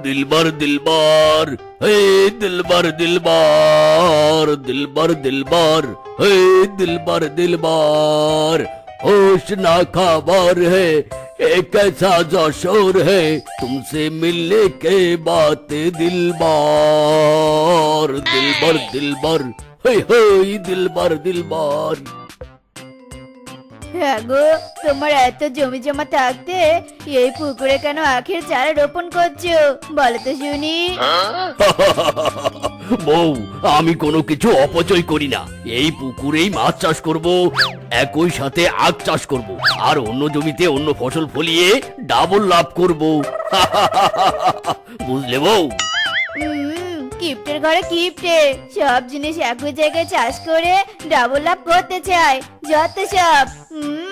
दिलबर दिलबार, हे दिलबर दिलबार दिलबर दिलबार, हे दिलबर दिलबार। होश ना खबर है, एक ऐसा जो शोर है, तुमसे मिलने के बाद दिलबार, दिलबर दिलबर, हे हे, दिलबर दिलबार। হ্যাঁ গো তোমার এত জমি জমা থাকতে এই পুকুরে কেন আখের চারা রোপণ করছ? বলো তো শুনি। বউ আমি কোনো কিছু অপচয় করি না। এই পুকুরেই মাছ চাষ করব একই সাথে আখ চাষ করব আর অন্য জমিতে অন্য ফসল ফলিয়ে ডাবল লাভ করব। বুঝলে বউ? হুম কিপ্টের ঘরে কিপ্টে। সব জিনিস একই জায়গায় চাষ করে ডাবল লাভ করতে চায়। যত সব হুম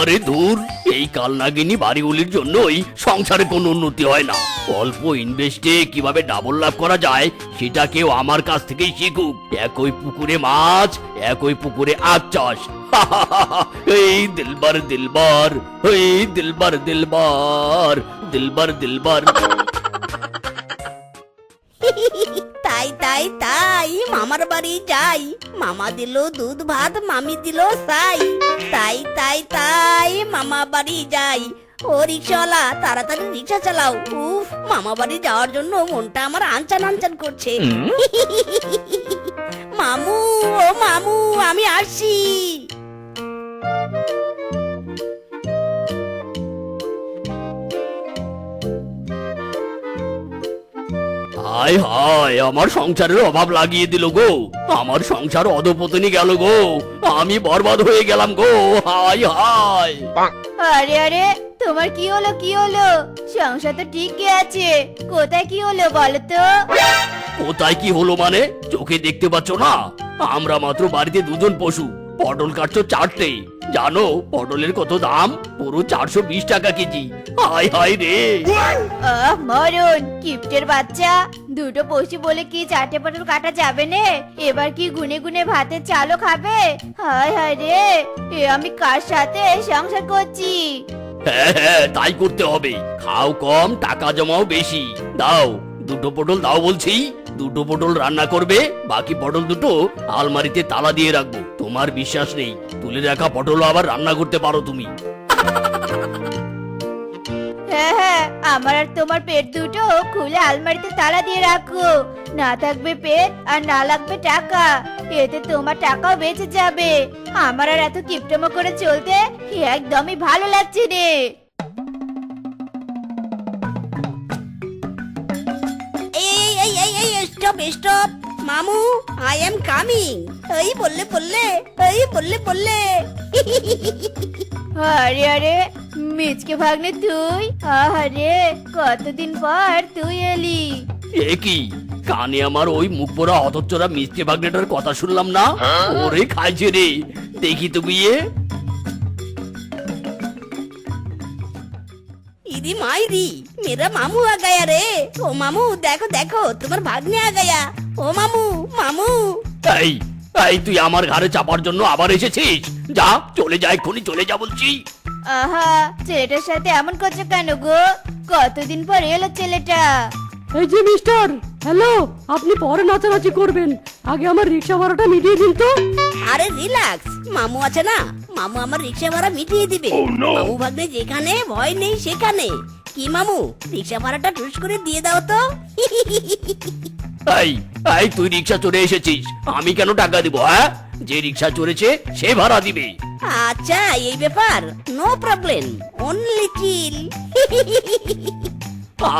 আরে দূর, এই কাল কালনাগিনী বাড়িগুলির জন্যই সংসারে কোনো উন্নতি হয় না। অল্প ইনভেস্টে কীভাবে ডাবল লাভ করা যায়, সেটা কেউ আমার কাছ থেকেই শিখুক। একই পুকুরে মাছ, একই পুকুরে আখ চাষ। এই দিলবার দিলবার, এই দিলবার দিলবার দিলবার দিলবার। তাই তাই তাই মামার বাড়ি যাই। মামা দিল দুধ ভাত মামি দিল সাই। তাই তাই তাই মামা বাড়ি যাই। ও রিক্সাওয়ালা তাড়াতাড়ি রিক্সা চালাও। উফ মামা বাড়ি যাওয়ার জন্য মনটা আমার আনচান আনচান করছে। মামু ও মামু আমি আসছি। হায় হায় আমার সংসারের অভাব লাগিয়ে দিল গো। আমার সংসার অধপতনি গেল গো। আমি বরবাদ হয়ে গেলাম গো। হায় হায়। আরে আরে তোমার কি হলো কি হলো? সংসার তো ঠিকই আছে। কোথায় কি হলো বলো তো? কোথায় কি হলো মানে? চোখে দেখতে পাচ্ছ না? আমরা মাত্র বাড়িতে দুজন পশু। পটল কাটছো চারটে। জানো পটলের কত দাম? পুরো চারশো বিশ টাকা কেজি। হায় হায় রে। আহ মরণ কিপ্টের বাচ্চা। দুটো পশু বলে কি চারটে পটল কাটা যাবে নে? এবার কি গুনে গুনে ভাতের চালও খাবে? হায় হায় রে এ আমি কার সাথে সংসার করছি? হ্যাঁ হ্যাঁ তাই করতে হবে। খাও কম টাকা জমাও বেশি। দাও দুটো পটল দাও বলছি। দুটো পটল রান্না করবে বাকি পটল দুটো আলমারিতে তালা দিয়ে রাখব। তোমার বিশ্বাস নেই। তুলে রাখা পটল আবার রান্না করতে পারো তুমি। হ্যাঁ হ্যাঁ আমার আর তোমার পেট দুটো খুলে আলমারিতে তালা দিয়ে রাখো। না থাকবে পেট আর না লাগবে টাকা। এতে তোমার টাকাও বেঁচে যাবে। আমার আর এত কিপটমো করে চলতে একদমই ভালো লাগছে রে এই এই এই এই স্টপ স্টপ মামু আই এম কামিং এই বললে বললে এই বললে বললে। আরে আরে মিচকে ভাগ্নে তুই? আরে কতদিন পর তুই এলি? এ কি? কানে আমার ওই মুখ পোড়া হতচ্চরা মিষ্টি ভাগ্নেটার কথা শুনলাম না? ওরে খাইছে রে। দেখি তো গিয়ে। ইদি মাইরি মেরা মামু আ গয়া রে। ও মামু দেখো দেখো তোমার ভাগ্নে আ গয়া ও মামু মামু। এই এই তুই আমার ঘাড়ে চাপার জন্য আবার এসেছিস? যা চলে যা এক্ষুনি চলে যা বলছি। আহা ছেলেটার সাথে এমন করছ কেন গো? কতদিন পর এলো ছেলেটা? এই যে মিস্টার হ্যালো আপনি পরে নাচানাচি করবেন। আগে আমার রিক্সা ভাড়াটা মিটিয়ে দিন তো। আরে রিল্যাক্স মামু আছে না। মামু আমার রিক্সা ভাড়া মিটিয়ে দিবে। মামু ভাগ্নে যেখানে ভয় নেই সেখানে। কি মামু? রিক্সা ভাড়াটা টুস করে দিয়ে দাও তো। এই এই তুই রিক্সা চড়ে এসেছিস। আমি কেন টাকা দিব হ্যাঁ? যে রিক্সা চড়েছে সে ভাড়া দিবে। আচ্ছা এই ব্যাপার। নো প্রবলেম অনলি চিল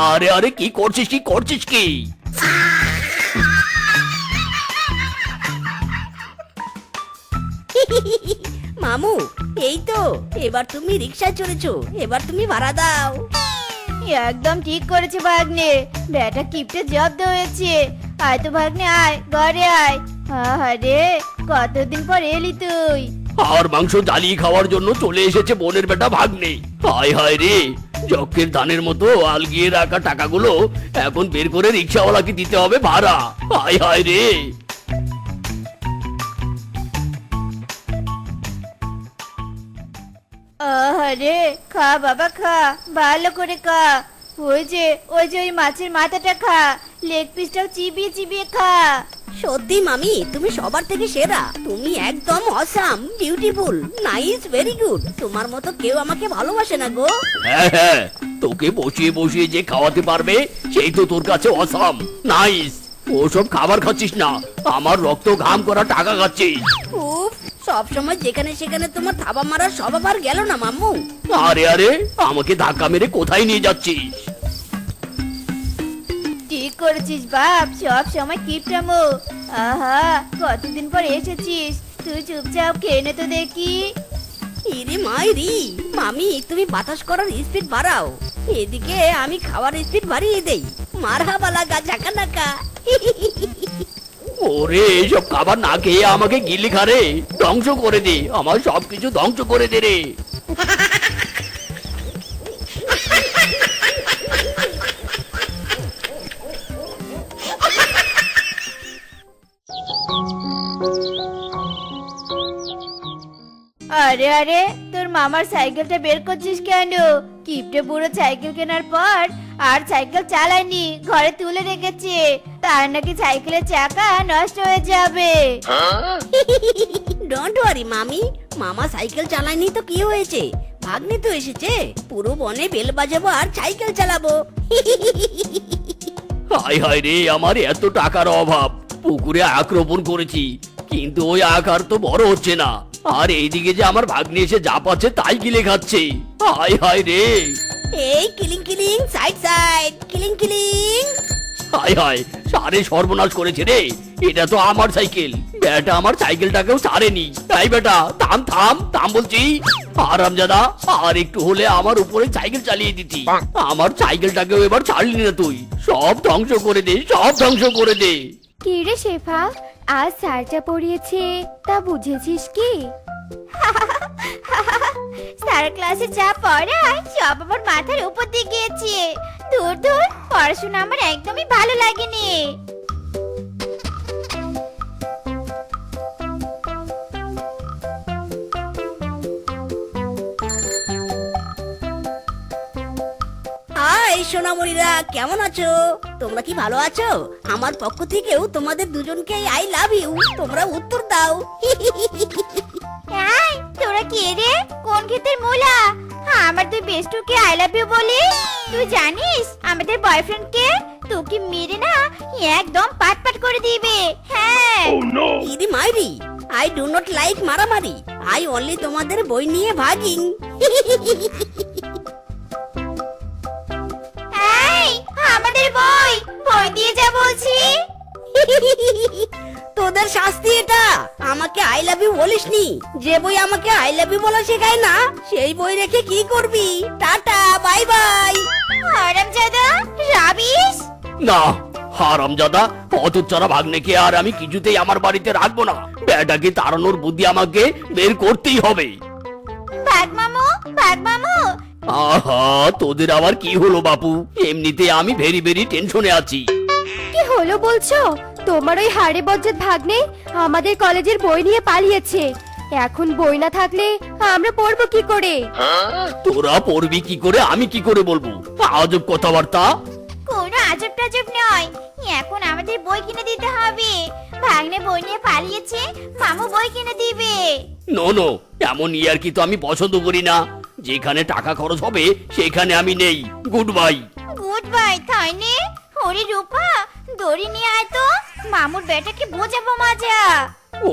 আরে আরে কি করছিস কি করছিস কি? মামু এই তো এবার তুমি রিক্সা চড়েছো এবার তুমি ভাড়া দাও। একদম ঠিক করেছে ভাগ্নে। বেটা কিপটে জব্দ হয়েছে। আয় তো ভাগ্নে, আয়, ঘরে আয়। আরে কতদিন পর এলি তুই? আর মাংস জ্বালিয়ে খাওয়ার জন্য চলে এসেছে বোনের বেটা ভাগ্নে। হায় হায় রে, যক্ষের ধানের মতো আলগিয়ে রাখা টাকাগুলো এখন বের করে রিক্সাওয়ালাকে দিতে হবে ভাড়া। হায় হায় রে। খা বাবা খা ভালো করে খা। ওই যে ওই যে ওই মাছের মাথাটা খা লেগ পিসটাও চিবিয়ে চিবিয়ে খা। সত্যি মামি তুমি সবার থেকে সেরা। তুমি একদম awesome beautiful nice very good তোমার মতো কেউ আমাকে ভালোবাসে না গো। হ্যাঁ হ্যাঁ তোকে বসিয়ে বসিয়ে যে খাওয়াতে পারবে সেই তো তোর কাছে অসাম নাইস ওসব খাবার খাচ্ছিস না আমার রক্ত ঘাম করা টাকা খাচ্ছিস। উফ সব সময় যেখানে সেখানে তোমার থাবা মারার স্বভাব আর গেল না মাম্মু? আরে আরে আমাকে ধাক্কা মেরে কোথায় নিয়ে যাচ্ছিস? ঠিক করেছিস বাপ সব সময় কিপটামো আহা কতদিন পর এসেছিস? তুই চুপচাপ খেয়ে নে তো দেখি। ইরে মাইরি মামি তুমি বাতাস করার স্পিড বাড়াও। এদিকে আমি খাওয়ার স্পিড বাড়িয়ে দেই। মারহাবালা গা ঝাঁকা নাকা ওরে, এইসব খাবার না খেয়ে আমাকে গিলি খারে। ধ্বংস করে দে, আমার সবকিছু ধ্বংস করে দে রে। আরে আরে, তোর মামার সাইকেলটা বের করছিস কেন? কিপটে বুড়ো সাইকেল কেনার পর আর সাইকেল চালায়নি ঘরে তুলে রেখেছে। তার নাকি সাইকেলের চাকা নষ্ট হয়ে যাবে। ডোন্ট ওয়ারি মামি। মামা সাইকেল চালায়নি তো কি হয়েছে? ভাগ্নি তো এসেছে। পুরো বনে বেল বাজাবো আর সাইকেল চালাবো। হায় হায় রে আমার এত টাকার অভাব। পুকুরে আখ রোপণ করেছি কিন্তু ওই আখ আর তো বড় হচ্ছে না। আর এইদিকে যে আমার ভাগ্নি এসে যা পাচ্ছে তাই গিলে খাচ্ছে। হায় হায় রে। এই killing killing side side killing killing. হায় হায় সারে সর্বনাশ করেছে রে। এটা তো আমার সাইকেল। বেটা আমার সাইকেলটাকেও ছাড়েনি তাই বেটা থাম থাম থাম বলছি। আরামজাদা আর একটু হলে আমার উপরে সাইকেল চালিয়ে দিতি। আমার সাইকেলটাকেও এবার ছাড়লি না তুই। সব ধ্বংস করে দে সব ধ্বংস করে দে। কি রে শেফা আজ স্যারটা পড়িয়েছে তা বুঝেছিস কি? স্যার ক্লাসে যা পড়ায়, সব আমার মাথার উপর দিয়ে গিয়েছে। দূর দূর পড়াশোনা আমার একদমই ভালো লাগেনি। সোনামণিরা, কেমন আছো? তোমরা কি ভালো আছো? আমার পক্ষ থেকেও তোমাদের দুজনকে আই লাভ ইউ। তোমরা উত্তর দাও। এই তোরা কে রে? কোন ক্ষেতের মূলা? আমার তুই বেস্টুকে আই লাভ ইউ বলি। তুই জানিস আমাদের বয়ফ্রেন্ডকে তোকে মেরে না একদম পাট পাট করে দিবে। হ্যাঁ। ইদি মাইরি আই ডু নট লাইক মারামারি। আই অনলি তোমাদের বই নিয়ে ভাগিং। এই আমাদের বই বই দিয়ে যা বলছি। তোদের শাস্তি এটা আমাকে আই লাভ ইউ বলিসনি? যে বই আমাকে আই লাভ ইউ বলা শেখায় না সেই বই রেখে কি করবি? টাটা বাই বাই হারামজাদা রাবিশ? না হারামজাদা অতচ্ছাড়া ভাগ্নেকে আর আমি কিছুতেই আমার বাড়িতে রাখব না। ব্যাটাকে তাড়ানোর বুদ্ধি আমাকে বের করতেই হবে। ভাগ মামু ভাগ মামু। আহা তোদের আবার কি হলো বাপু? এমনিতে আমি ভেরি ভেরি টেনশনে আছি। কি হলো বলছো? তোমার ওই হাড়ে বজ্জাত ভাগ্নে আমাদের কলেজের বই নিয়ে পালিয়েছে। এখন বই না থাকলে আমরা পড়ব কি করে? তোরা পড়বি কি করে? আমি কি করে বলব? আজব কথাবার্তা। কোনো আজব টাজব নয়। এখন আমাদের বই কিনে দিতে হবে। ভাগ্নে বই নিয়ে পালিয়েছে মামু বই কিনে দিবে। নো নো এমন ইয়ার কি তো আমি পছন্দ করি না। যেখানে টাকা খরচ হবে সেখানে আমি নেই। Good bye. গুড বাই তাই নে। ওরে রূপা দড়ি নিয়ে আয় তো। মামুর বেটাকে বোঝাবো মজা।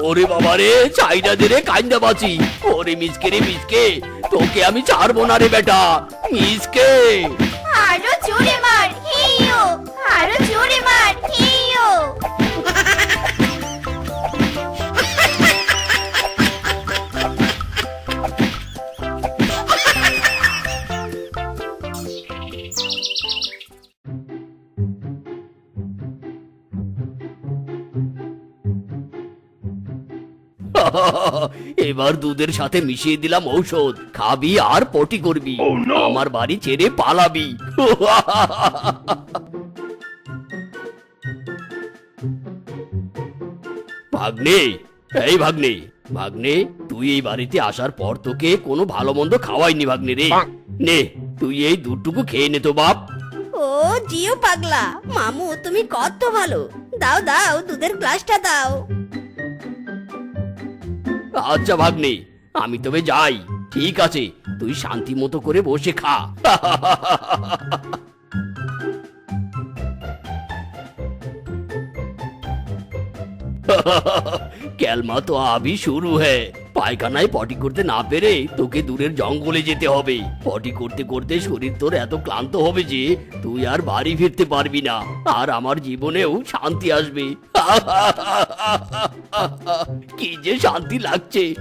ওরে বাবা রে চাইনা দে রে কাইন্দা বাঁচি ওরে মিসকে রে মিসকে তোকে আমি ছাড়বো না রে বেটা। মিসকে। আরও জোরে মার হিও। আরও জোরে মার হিও। এবার দুধের সাথে মিশিয়ে দিলাম ঔষধ। খাবি আর পটি করবি। আমার বাড়ি ছেড়ে পালাবি। ভাগ্নে এই ভাগ্নে ভাগ্নে তুই এই বাড়িতে আসার পর তোকে কোনো ভালো মন্দ খাওয়াইনি ভাগ্নে রে। নে তুই এই দুধটুকু খেয়ে নে তো বাপ। ও জিও পাগলা। মামু তুমি কত ভালো। দাও দাও দুধের গ্লাসটা দাও। আচ্ছা ভাগ্নে, আমি তবে যাই। ঠিক আছে, তুই শান্তি মতো করে বসে খা। ক্যালমা তো আবি শুরু হ্যায় পায়খানায় পটি করতে না পেরে তোকে দূরের জঙ্গলে যেতে হবে। পটি করতে করতে শরীর তোর এত ক্লান্ত হবে যে তুই আর বাড়ি ফিরতে পারবি না। আর আমার জীবনেও শান্তি আসবে। কি যে শান্তি লাগছে।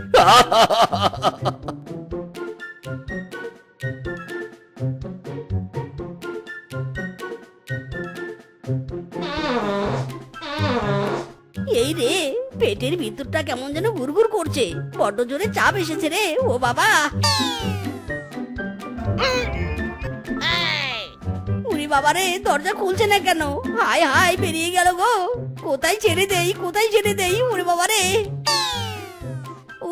এই রে পেটের ভিতরটা কেমন যেন গুড়গুড় করছে। বড্ড জোরে চাপ এসেছে রে, ও বাবা। উরি বাবা রে, দরজা খুলছে না কেন? হাই হাই বেরিয়ে গেল গো। কোথায় ছেড়ে দেই, কোথায় ছেড়ে দেই ওরে বাবা রে?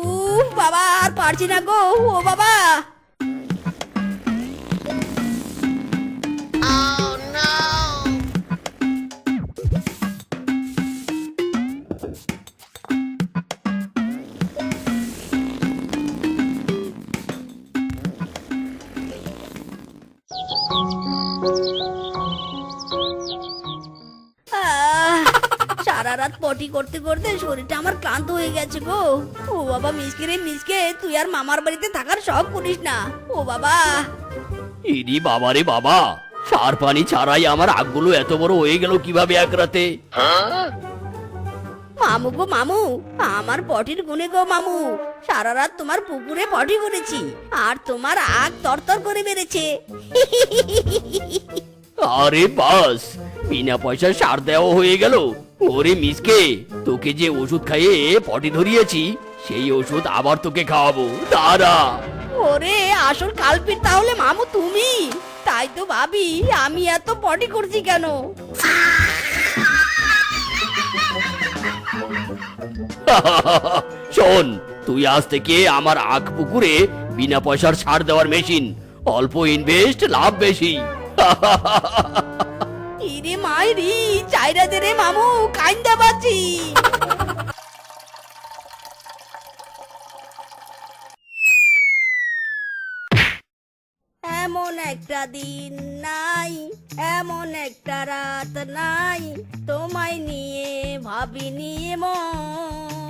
উফ, বাবা, আর পারছি না গো, ও বাবা। পটি করতে করতে শরীরটা আমার ক্লান্ত হয়ে গেছে গো। ও বাবা মিসকে রে মিসকে তুই আর মামার বাড়িতে থাকার শখ করিস না। ও বাবা। ইরি বাবারে বাবা সার পানি ছাড়াই আমার আগগুলো এত বড় হয়ে গেল কীভাবে এক রাতে? মামু গো মামু আমার পটির গুনে গো মামু। সারা রাত তোমার পুকুরে পটি করেছি আর তোমার আগ তরতর করে বেড়েছে আরে বাস বিনা পয়সা সার দেওয়া হয়ে গেল। ওরে মিসকে তোকে যে ওষুধ খাইয়ে পটি ধরিয়েছি সেই ওষুধ আবার তোকে খাওয়াবো। দাঁড়া। ওরে আসল কালপিট তাহলে মামু তুমি। তাই তো ভাবি আমি এত পটি করছি কেন? শোন তুই আজ থেকে আমার আখ পুকুরে বিনা পয়সার সার দেওয়ার মেশিন। অল্প ইনভেস্ট লাভ বেশি। ইরে মাইরি চাইরা দে রে মামু, কাইন্দা বাচ্চি এমন একটা দিন নাই, এমন একটা রাত নাই, তোমায় নিয়ে ভাবিনি মন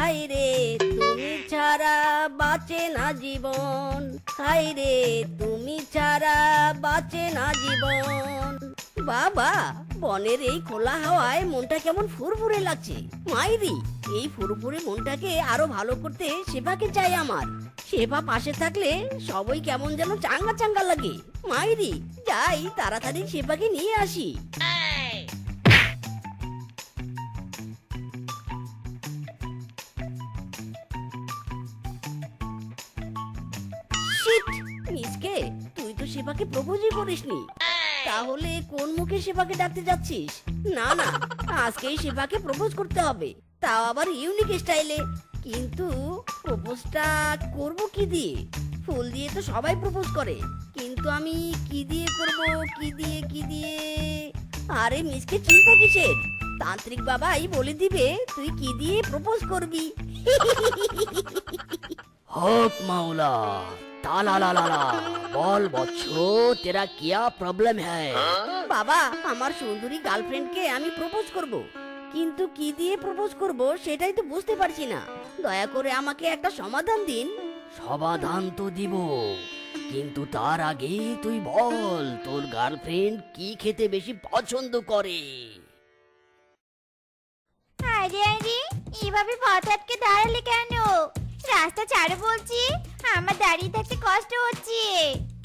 হাই রে, তুমি ছাড়া বাঁচে না জীবন। হাই রে, তুমি ছাড়া বাঁচে না জীবন। বাবা, বনের এই খোলা হাওয়ায় মনটা কেমন ফুরফুরে লাগছে। মাইরি, এই ফুরফুরে মনটাকে আরও ভালো করতে সেবাকে চাই আমার। সেবা পাশে থাকলে সবই কেমন যেন চাঙ্গা চাঙ্গা লাগে। মাইরি, যাই, তাড়াতাড়ি সেবাকে নিয়ে আসি। সেবাকে প্রপোজই করিসনি তাহলে কোন মুখে সেবাকে ডাকতে যাচ্ছিস? না না, আজকেই সেবাকে প্রপোজ করতে হবে। তাও আবার ইউনিক স্টাইলে কিন্তু প্রপোজটা করব কি দিয়ে? ফুল দিয়ে তো সবাই প্রপোজ করে। কিন্তু আমি কি দিয়ে করব, কি দিয়ে কি দিয়ে? আরে মিসকে চিন্তা কিসের? তান্ত্রিক বাবাই বলে দিবে, তুই কি দিয়ে প্রপোজ করবি? হক মাওলা। বল বৎস তেরা কিয়া প্রবলেম হ্যায়? বাবা আমার সুন্দরী গার্লফ্রেন্ডকে আমি প্রপোজ করব। কিন্তু কি দিয়ে প্রপোজ করব সেটাই তো বুঝতে পারছি না। দয়া করে আমাকে একটা সমাধান দিন। সমাধান তো দিব। কিন্তু তার আগে তুই বল তোর গার্লফ্রেন্ড কি খেতে বেশি পছন্দ করে? আরে আরে এভাবে পথ আটকে দাঁড়ালে কেন? রাস্তা ছাড়ো বলছি আমার দাঁড়িয়ে থাকতে কষ্ট হচ্ছে।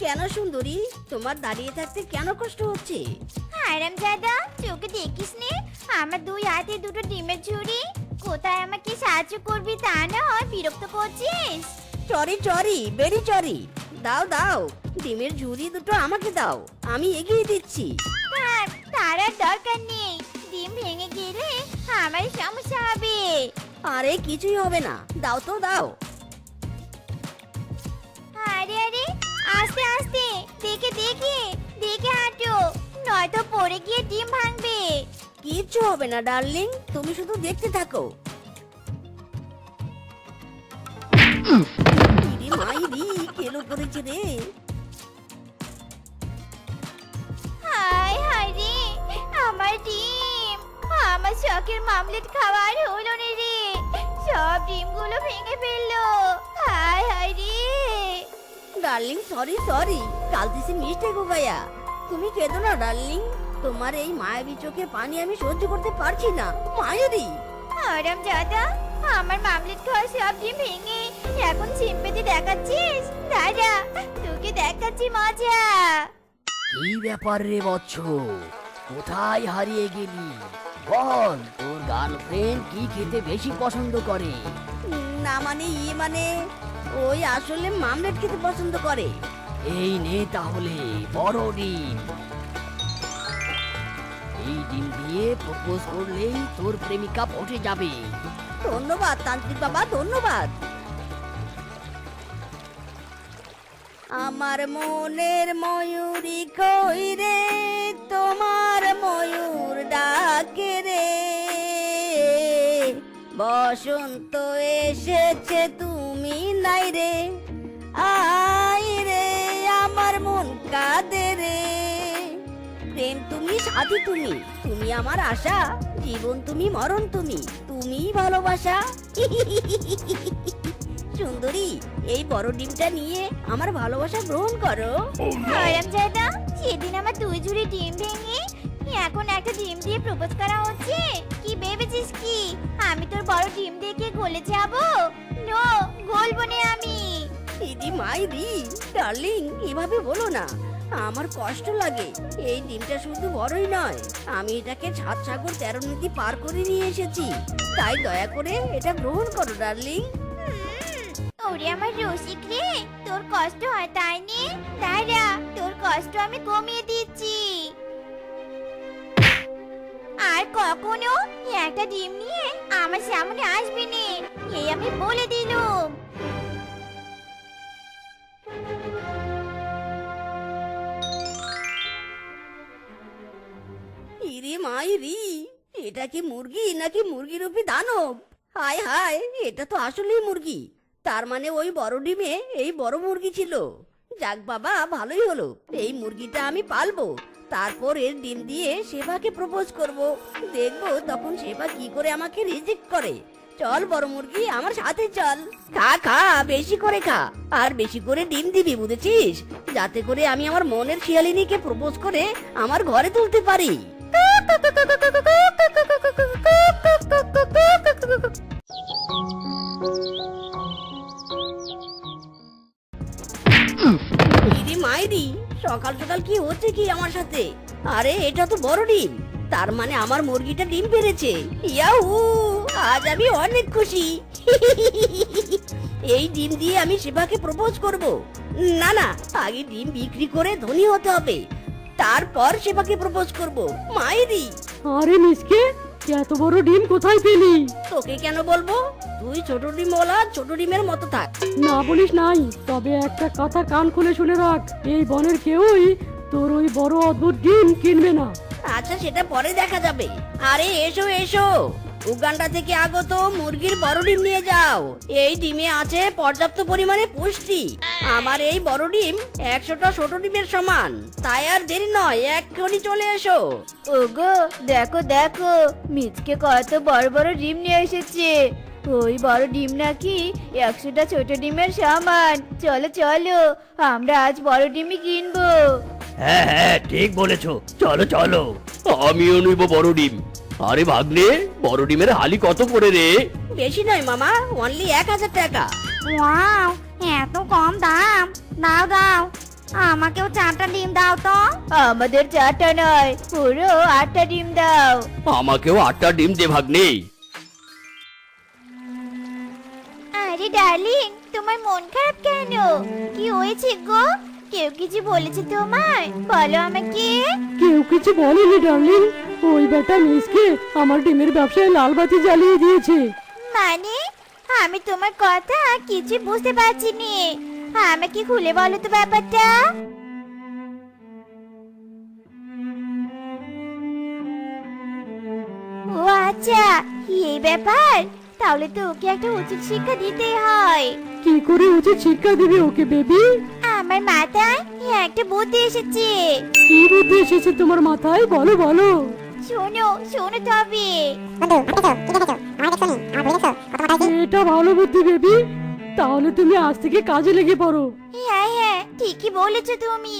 কেন সুন্দরী? তোমার দাঁড়িয়ে থাকতে কেন কষ্ট হচ্ছে? আরাম দাদা চোখে দেখিস নে আমার দুই হাতে দুটো ডিমের ঝুড়ি কোথায় আমাকে সাহায্য করবি তা না হয় বিরক্ত করছিস? চরি চরি বেরি চরি। দাও দাও ডিমের ঝুড়ি দুটো আমাকে দাও আমি এগিয়ে দিচ্ছি। তার আর দরকার নেই ডিম ভেঙে গেলে আমার সমস্যা হবে। আরে কিছুই হবে না। দাও তো দাও। আরে আরে আস্তে আস্তে দেখে দেখে দেখে হাঁটো। নয়তো পড়ে গিয়ে ডিম ভাঙবে। কিচ্ছু হবে না ডার্লিং। তুমি শুধু দেখতে থাকো। ইরি মাইরি কেলো করেছে রে? রে আমার ডিম। আমার শখের মামলেট খাবার হলো না রে। ভেঙে ফেলল। হায় হায় রে। Darling sorry sorry. কাল দিছে মিস্টেক গয়া তুমি কেঁদো না ডার্লিং। তোমার এই মায়াবী চোখে পানি আমি সহ্য করতে পারছি না। মায়েরি। আরাম দাদা আমার মামলেট খাওয়া সব ডিম ভেঙে। এখন চিম্পেতে দেখাচ্ছিস? দাদা তোকে দেখাচ্ছি মজা। কি ব্যাপার রে বচ্চ কোথায় হারিয়ে গেলি? বল তোর গার্লফ্রেন্ড কি খেতে বেশি পছন্দ করে? না মানে ইয়ে মানে ওই আসলে মামলেট খেতে পছন্দ করে। এই নে তাহলে বড় ডিম। এই ডিম দিয়ে প্রপোজ করলেই তোর প্রেমিকা পটে যাবে। ধন্যবাদ তান্ত্রিক বাবা ধন্যবাদ। আমার মনের ময়ূরী কই রে? তোমার ময়ূর ডাকে রে। বসন্ত এসেছে তুমি নাই রে। আই রে আমার মন কাঁদে রে। প্রেম তুমি সাথী তুমি তুমি আমার আশা। জীবন তুমি মরণ তুমি তুমি ভালোবাসা। সুন্দরী এই বড় ডিমটা নিয়ে আমার ভালোবাসা গ্রহণ করো। আরাম দাদা সেদিন আমার দুই ঝুড়ি ডিম ভেঙে এখন একটা ডিম দিয়ে প্রপোজ করা হচ্ছে। কি ভেবেছিস কি? আমি তোর বড় ডিম দেখে গলে যাব। নো গলবো না আমি। ইদি মাইদি ডার্লিং এভাবে বলো না। আমার কষ্ট লাগে এই ডিমটা শুধু বড়ই নয়। আমি এটাকে সাত সাগর তেরো নদী পার করে নিয়ে এসেছি। তাই দয়া করে এটা গ্রহণ করো ডার্লিং। ওরে আমার রসিক রে তোর কষ্ট হয় তাই নে। দাঁড়া তোর কষ্ট আমি কমিয়ে দিচ্ছি। আর কখনো একটা ডিম নিয়ে আমার সামনে আসবি নে। এই আমি বলে দিলুম। ইরে মাইরি এটা কি মুরগি নাকি মুরগি রূপী দানব? হায় হায়, এটা তো আসলেই মুরগি। তার মানে ওই বড় ডিমে এই বড় মুরগি ছিল। যাক বাবা, ভালোই হলো। এই মুরগিটা আমি পালবো। তারপর এর ডিম দিয়ে সেবাকে প্রপোজ করব। দেখব তখন সেবা কি করে আমাকে রিজেক্ট করে। চল বড় মুরগি, আমার সাথে চল। খা খা, বেশি করে খা। আর বেশি করে ডিম দিবি, বুঝেছিস? যাতে করে আমি আমার মনের শিয়ালিনীকে প্রপোজ করে আমার ঘরে তুলতে পারি। ইরি মাইরি, সকাল সকাল কি হচ্ছে কি আমার সাথে? আরে, এটা তো বড় ডিম। তার মানে আমার মুরগিটা ডিম পেরেছে। ইয়াহু, আজ আমি অনেক খুশি। এই ডিম দিয়ে আমি সেবাকে প্রপোজ করব। না না, আগে ডিম বিক্রি করে ধনী হতে হবে। তারপর সেবাকে প্রপোজ করব। মাইরি। আরে মিসকে এত বড় ডিম কোথায় পেলি? তোকে কেন বলব? তুই ছোট ডিম বলা ছোট ডিমের মতো থাক। না বলিস নাই তবে একটা কথা কান খুলে শুনে রাখ। এই বনের কেউই তোর ওই বড় অদ্ভুত ডিম কিনবে না। আচ্ছা সেটা পরে দেখা যাবে। আরে এসো এসো। উগান্ডা থেকে আগত মুরগির বড় ডিম নিয়ে যাও। এই ডিমে আছে পর্যাপ্ত পরিমাণে পুষ্টি। আমার এই বড় ডিম একশোটা ছোট ডিমের সমান। তাই আর দেরি নয় এক্ষুনি চলে এসো। ওগো দেখো দেখো মিচকে কত বড় বড় ডিম নিয়ে এসেছে। ওই বড় ডিম নাকি একশোটা ছোট ডিমের সমান। চলো চলো আমরা আজ বড় ডিমই কিনবো। হ্যাঁ হ্যাঁ ঠিক বলেছ। চলো চলো। আমিও নিব বড় ডিম। আরে ভাগ্নে বড় ডিমের হালি কত করে রে? বেশি নয় মামা অনলি এক হাজার টাকা। ওয়াও এত কম দাম। দাও দাও। আমাকেও চারটা ডিম দাও তো। আমাদের চারটা নয় পুরো আটটা ডিম দাও। আমাকেও আটটা ডিম দে ভাগ্নে। আরে ডার্লিং তোমার মন খারাপ কেন? কি হয়েছে গো? কেউ কিছু বলেছে তোমায় বলো আমাকে। কেউ কিছু বলেনি ডার্লিং। ওই বেটা মিসকে আমার ডিমের ব্যবসায় লাল বাতি জ্বালিয়ে দিয়েছে। মানে? আমি তোমার কথা কিছু বুঝতে পারছি নি আমাকে খুলে বলো তো ব্যাপারটা। ও আচ্ছা এই ব্যাপার? তাহলে তো ওকে একটা উচিত শিক্ষা দিতে হয়। কি করে উচিত শিক্ষা দিবে ওকে বেবি? আমার মাথায় একটা বুদ্ধি এসেছে। কি বুদ্ধি এসেছে তোমার মাথায়? বলো বলো। শোনো শোনো তবে। এটা ভালো বুদ্ধি বেবি। তাহলে তুমি আজ থেকে কাজে লেগে পড়ো। হ্যাঁ হ্যাঁ ঠিকই বলেছ তুমি।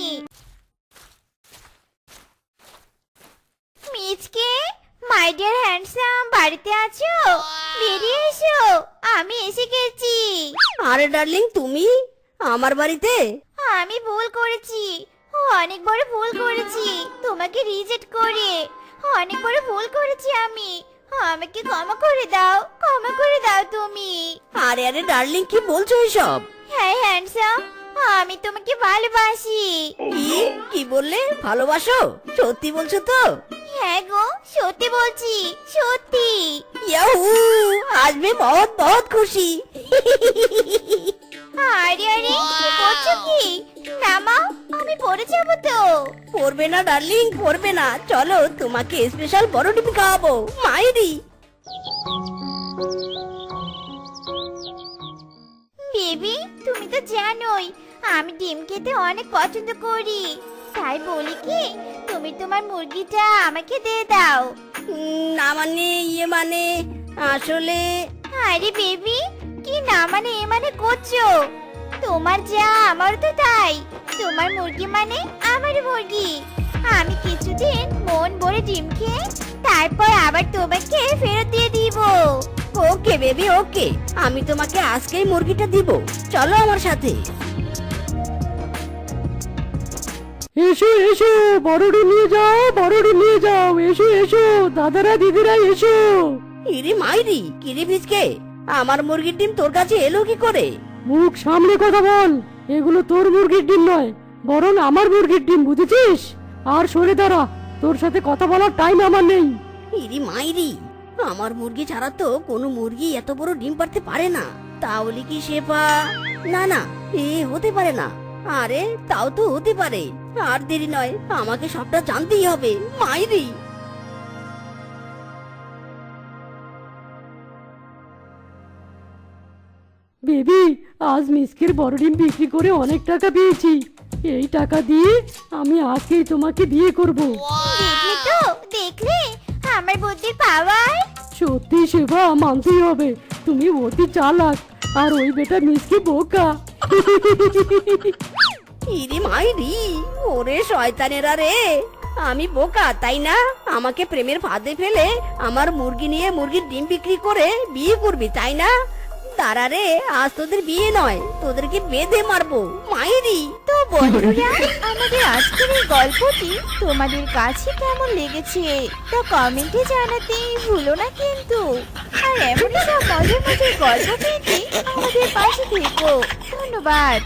মিচকে মাই ডিয়ার হ্যান্ডসাম বাড়িতে আছো? বেরিয়ে এসো। আমি এসে গেছি। আরে ডার্লিং তুমি? আমার বাড়িতে? আমি ভুল করেছি। অনেক বড় ভুল করেছি। তোমাকে রিজেক্ট করে। অনেক বড় ভুল করেছি আমি। আমাকে ক্ষমা করে দাও ক্ষমা করে দাও তুমি। আরে আরে ডার্লিং কি বলছো এসব? হ্যাঁ হ্যান্ডসাম আমি তোমাকে ভালোবাসি। কি? কি বললে? ভালোবাসো? সত্যি বলছো তো? হ্যাঁ গো সত্যি বলছি সত্যি। ইয়াহু! আজ মে বহুত বহুত খুশি। আরে আরে কি করছ কি? নামাও আমি পড়ে যাব তো। পড়বে না ডার্লিং পড়বে না। চলো তোমাকে স্পেশাল বড় ডিম খাওয়াবো। মাইরি। বেবি তুমি তো জানোই আমি ডিম খেতে অনেক পছন্দ করি। তাই বলি কি তুমি তোমার মুরগিটা আমাকে দিয়ে দাও। উম, না মানে ইয়ে মানে আসলে আরে বেবি কি না মানে এ মানে করছ? তোমার যা আমার তো তাই। তোমার মুরগি মানে আমার মুরগি। আমি কিছুদিন মন ভরে ডিম খেয়ে তারপর আবার তোমাকে ফেরত দিয়ে দিব। Okay baby okay. আমি তোমাকে আজকেই মুরগিটা দিব। চলো আমার সাথে। এসো এসো বড়ডু নিয়ে যাও বড়ডু নিয়ে যাও। এসো এসো দাদারা দিদিরা এসো। ইরি মাইরি কিরি ভিজকে? আমার মুরগির ডিম তোর কাছে এলো কি করে? মুখ সামনে কথা বল। এগুলো তোর মুরগির ডিম নয় বরং আমার মুরগির ডিম বুঝেছিস? আর সরে দাঁড়া তোর সাথে কথা বলার টাইম আমার নেই। ইরি মাইরি আমার মুরগি ছাড়া তো কোনো মুরগি এত বড় ডিম পারতে পারে না। তাহলে কি শেফা না না এ হতে পারে না। আরে তাও তো হতে পারে। আর দেরি নয় আমাকে সবটা জানতেই হবে মাইরি। বেবি আজ মিসকের বড় ডিম বিক্রি করে অনেক টাকা পেয়েছি। এই টাকা দিয়ে আমি আজকেই তোমাকে বিয়ে করব। দেখলে তো দেখলে? আমার বুদ্ধির পাওয়ার। সত্যি সেবা মানতেই হবে। তুমি অতি চালাক আর ওই বেটা মিসকে বোকা। ইরি মাইরি ওরে শয়তানেরা রে। আমি বোকা তাই না? আমাকে প্রেমের ফাঁদে ফেলে আমার মুরগি নিয়ে মুরগির ডিম বিক্রি করে বিয়ে করবি তাই না? তারা রে, আজ তোদের বিয়ে নয়, তোদেরকে বেঁধে মারবো। মাইরি, তো বন্ধুরা, আমাদের আজকের এই গল্পটি তোমাদের কাছে কেমন লেগেছে, তা কমেন্টে জানাতে ভুলো না কিন্তু। আর এমনই সব মজার মজার গল্প পেতে আমাদের পাশে থেকো। ধন্যবাদ।